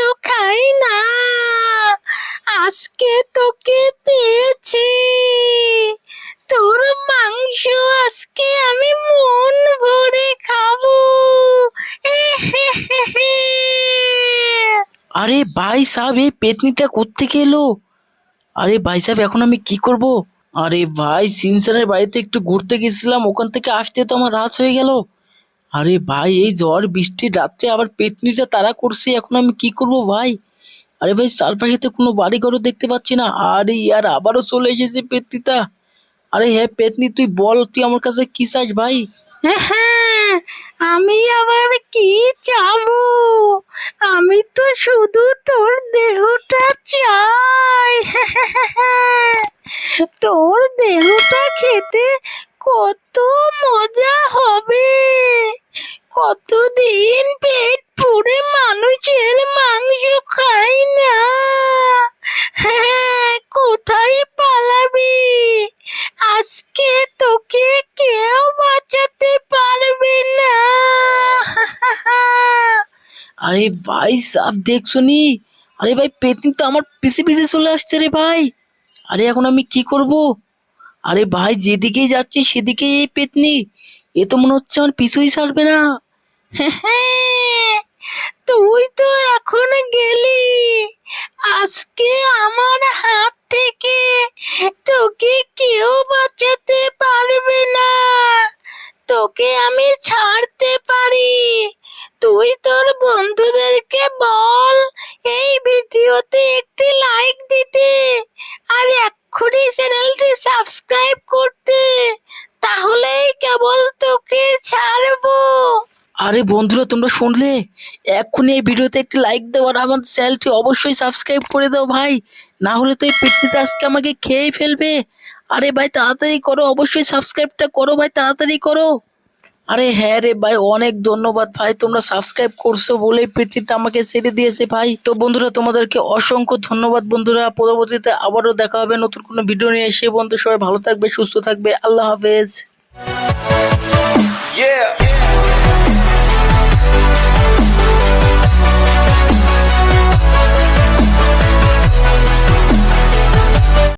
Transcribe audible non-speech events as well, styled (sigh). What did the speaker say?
আমিও খাই না। আজকে তোকে পেয়েছি। তোর মাংস আজকে আমি মন ভরে খাব। আরে ভাই সাহেব, এই পেতনিটা করতে এলো? আরে ভাই সাহেব, এখন আমি কি করব? আরে ভাই, সিনসানের বাড়িতে একটু ঘুরতে গেছিলাম, ওখান থেকে আসতে তো আমার রাত হয়ে গেল। আরে ভাই এই ঝড় বৃষ্টির রাত্রে আবার পেতনিটা তাড়া করছে এখন আমি কি করব ভাই? আরে ভাই চারপাশে কোনো বাড়ি ঘরও দেখতে পাচ্ছি না। আরে ইয়ার আবারও চলে এসেছে পেতনিটা। আরে হ্যাঁ পেতনি তুই বল তুই আমার কাছে কি চাস ভাই? হ্যাঁ, আমি আবার কি চাবো? আমি তো শুধু তোর দেহটা চাই। তোর দেহটা খেতে কত মজা হবে। কতদিন পেট পুড়ে মানুষের মাংস খাই না। হ্যাঁ কোথায় পালাবি? আজকে তোকে কেউ বাঁচাতে পারবে না। আরে ভাই, সাফ দেখছ নি আরে ভাই, পেতনি তো আমার পিছে পিছে চলে আসছে রে ভাই। আরে এখন আমি কি করব? আরে ভাই, যেদিকেই যাচ্ছি সেদিকেই এই পেতনি। এ তো মনে হচ্ছে আমার পিছুই ছাড়বে না। (laughs) তুই তো এখন গেলি। আজকে আমার হাত থেকে তোকে কেউ বাঁচাতে পারবে না। তোকে আমি ছাড়তে পারি। তুই তোর বন্ধুদেরকে বল, এই ভিডিওতে একটি লাইক দিতে আর এক্ষুনি চ্যানেলটি সাবস্ক্রাইব করতে। তাহলেই কেবল তোকে আরে বন্ধুরা, তোমরা শুনলে? এক্ষুনি এই ভিডিওতে একটি লাইক দাও আর আমার চ্যানেলটি অবশ্যই সাবস্ক্রাইব করে দাও ভাই। না হলে তো এই পেতনিটা আজকে আমাকে খেয়েই ফেলবে। আরে ভাই, তাড়াতাড়ি করো, অবশ্যই সাবস্ক্রাইবটা করো ভাই, তাড়াতাড়ি করো। আরে হ্যাঁ রে ভাই, অনেক ধন্যবাদ ভাই, তোমরা সাবস্ক্রাইব করছ বলেই পেটিটা আমাকে ছেড়ে দিয়েছে ভাই। তো বন্ধুরা, তোমাদেরকে অসংখ্য ধন্যবাদ বন্ধুরা। পরবর্তীতে আবারও দেখা হবে নতুন কোনো ভিডিও নিয়ে। এসে বন্ধু সবাই ভালো থাকবে, সুস্থ থাকবে। আল্লাহ হাফেজ।